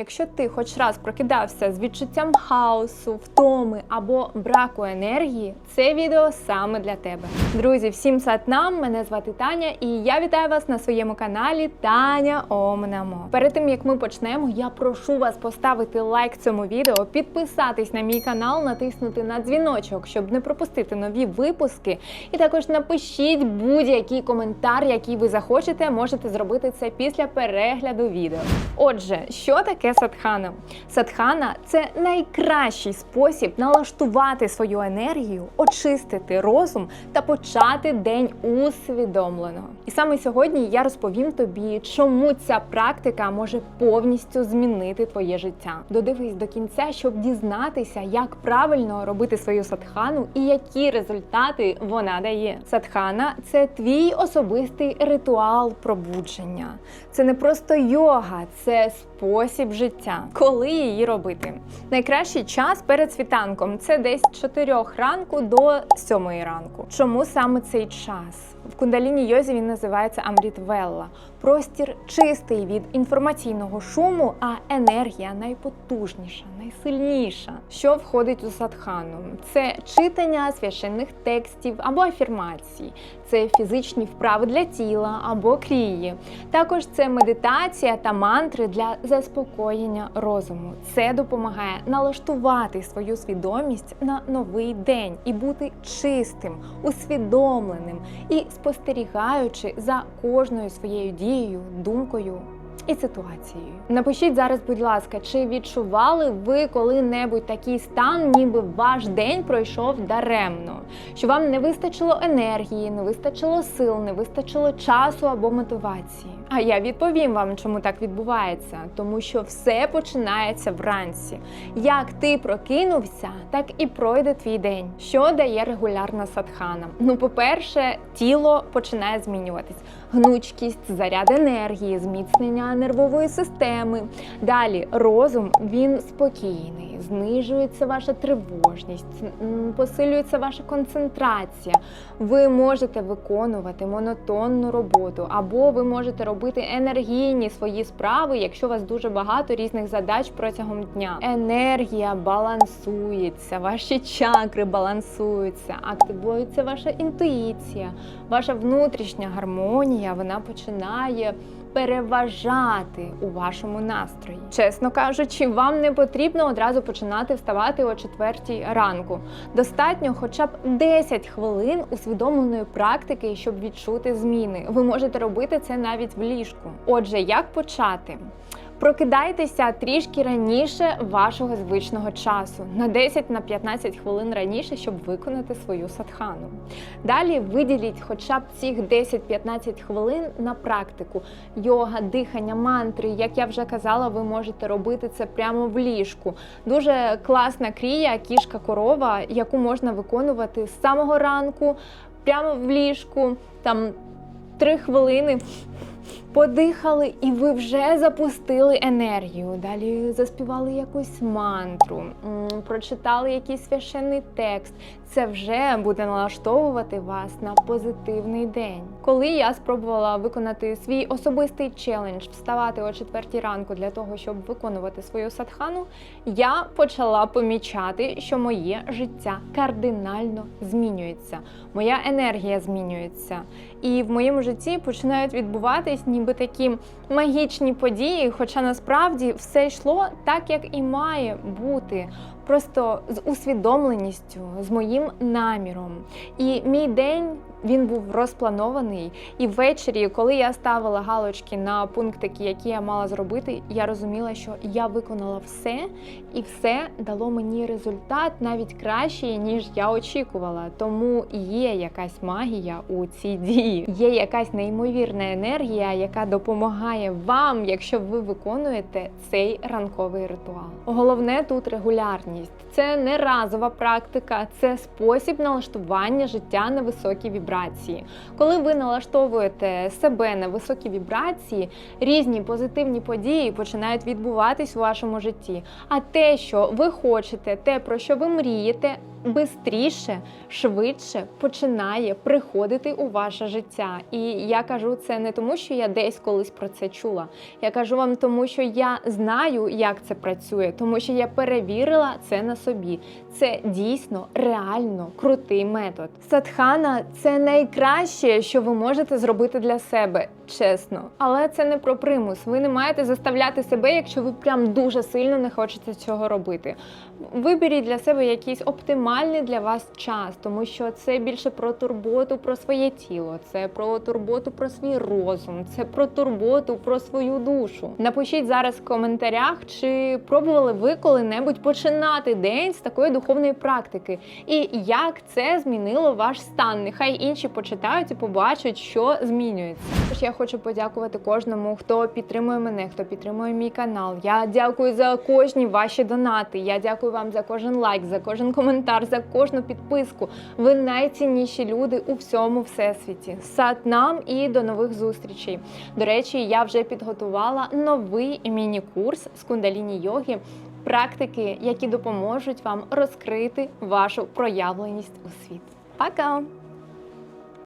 Якщо ти хоч раз прокидався з відчуттям хаосу, втоми або браку енергії, це відео саме для тебе. Друзі, всім сатнам! Мене звати Таня, і я вітаю вас на своєму каналі Таня Омнамо. Перед тим як ми почнемо, я прошу вас поставити лайк цьому відео, підписатись на мій канал, натиснути на дзвіночок, щоб не пропустити нові випуски. І також напишіть будь-який коментар, який ви захочете. Можете зробити це після перегляду відео. Отже, що таке садхана? Садхана це найкращий спосіб налаштувати свою енергію, очистити розум та почати день усвідомлено. І саме сьогодні я розповім тобі, чому ця практика може повністю змінити твоє життя. Додивись до кінця, щоб дізнатися, як правильно робити свою садхану і які результати вона дає. Садхана це твій особистий ритуал пробудження. Це не просто йога, це спосіб. Коли її робити? Найкращий час перед світанком це десь з 4 ранку до 7 ранку. Чому саме цей час? В кундаліні йозі він називається Амріт Велла. Простір чистий від інформаційного шуму, а енергія найпотужніша, найсильніша. Що входить у садхану? Це читання священних текстів або афірмацій, це фізичні вправи для тіла або крії. Також це медитація та мантри для заспокоєння розуму. Це допомагає налаштувати свою свідомість на новий день і бути чистим, усвідомленим і спостерігаючи за кожною своєю дією, думкою. І ситуацією. Напишіть зараз, будь ласка, чи відчували ви коли-небудь такий стан, ніби ваш день пройшов даремно, що вам не вистачило енергії, не вистачило сил, не вистачило часу або мотивації? А я відповім вам, чому так відбувається, тому що все починається вранці. Як ти прокинувся, так і пройде твій день. Що дає регулярна садхана? Ну, по-перше, тіло починає змінюватись. Гнучкість, заряд енергії, зміцнення нервової системи. Далі розум він спокійний, знижується ваша тривожність, посилюється ваша концентрація. Ви можете виконувати монотонну роботу, або ви можете робити енергійні свої справи, якщо у вас дуже багато різних задач протягом дня. Енергія балансується, ваші чакри балансуються, активується ваша інтуїція, ваша внутрішня гармонія. Вона починає переважати у вашому настрої. Чесно кажучи, вам не потрібно одразу починати вставати о четвертій ранку. Достатньо хоча б 10 хвилин усвідомленої практики, щоб відчути зміни. Ви можете робити це навіть в ліжку. Отже, як почати? Прокидайтеся трішки раніше вашого звичного часу, на 10-15 хвилин раніше, щоб виконати свою садхану. Далі виділіть хоча б цих 10-15 хвилин на практику. Йога, дихання, мантри. Як я вже казала, ви можете робити це прямо в ліжку. Дуже класна крія, кішка корова, яку можна виконувати з самого ранку, прямо в ліжку, там 3 хвилини. Подихали, і ви вже запустили енергію. Далі заспівали якусь мантру, прочитали якийсь священний текст. Це вже буде налаштовувати вас на позитивний день. Коли я спробувала виконати свій особистий челендж, вставати о четвертій ранку для того, щоб виконувати свою садхану, я почала помічати, що моє життя кардинально змінюється. Моя енергія змінюється. І в моєму житті починають відбуватись ніби такі магічні події, хоча насправді все йшло так, як і має бути. Просто з усвідомленістю, з моїм наміром. І мій день він був розпланований. І ввечері, коли я ставила галочки на пунктики, які я мала зробити, я розуміла, що я виконала все, і все дало мені результат навіть кращий, ніж я очікувала. Тому є якась магія у цій дії, є якась неймовірна енергія, яка допомагає вам, якщо ви виконуєте цей ранковий ритуал. Головне тут регулярність. Це не разова практика, це спосіб налаштування життя на високі вібрації. Коли ви налаштовуєте себе на високі вібрації, різні позитивні події починають відбуватись у вашому житті. А те, що ви хочете, те, про що ви мрієте, бистріше, швидше починає приходити у ваше життя. І я кажу це не тому, що я десь колись про це чула. Я кажу вам, тому що я знаю, як це працює, тому що я перевірила це на собі. Це дійсно реально крутий метод. Садхана це найкраще, що ви можете зробити для себе, чесно. Але це не про примус. Ви не маєте заставляти себе, якщо ви прям дуже сильно не хочете цього робити. Виберіть для себе якийсь оптимальний для вас час, тому що це більше про турботу про своє тіло, це про турботу про свій розум, це про турботу про свою душу. Напишіть зараз в коментарях, чи пробували ви коли-небудь починати день з такої духовної практики, і як це змінило ваш стан. Нехай інші почитають і побачать, що змінюється. Тож я хочу подякувати кожному, хто підтримує мене, хто підтримує мій канал. Я дякую за кожні ваші донати. Я дякую вам за кожен лайк, за кожен коментар, за кожну підписку. Ви найцінніші люди у всьому всесвіті. Сад нам і до нових зустрічей. До речі, я вже підготувала новий міні-курс з кундаліні йоги. Практики, які допоможуть вам розкрити вашу проявленість у світ. Пока!